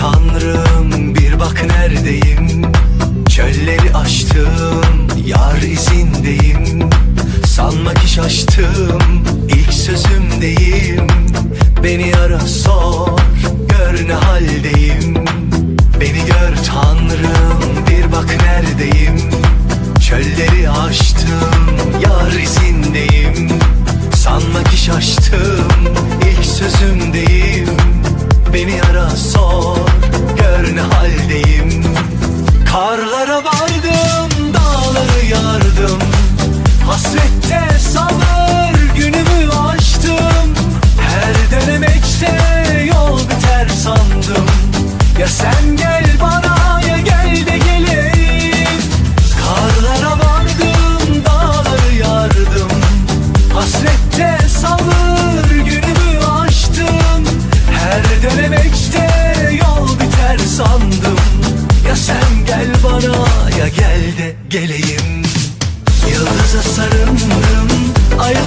Tanrım bir bak neredeyim? Çölleri aştım Yar izindeyim. Sanma ki şaştım ilk sözümdeyim. Beni ara sor Gör ne haldeyim. Beni gör Tanrım Bir bak neredeyim? Çölleri aştım Yar izindeyim. Karlara vardım Dağları yardım. Hasrette sabır Günümü aştım. Her denemekte Yol biter sandım. Ya sen gel gel bana Ya gel de geleyim. Yıldıza sarıldım Aya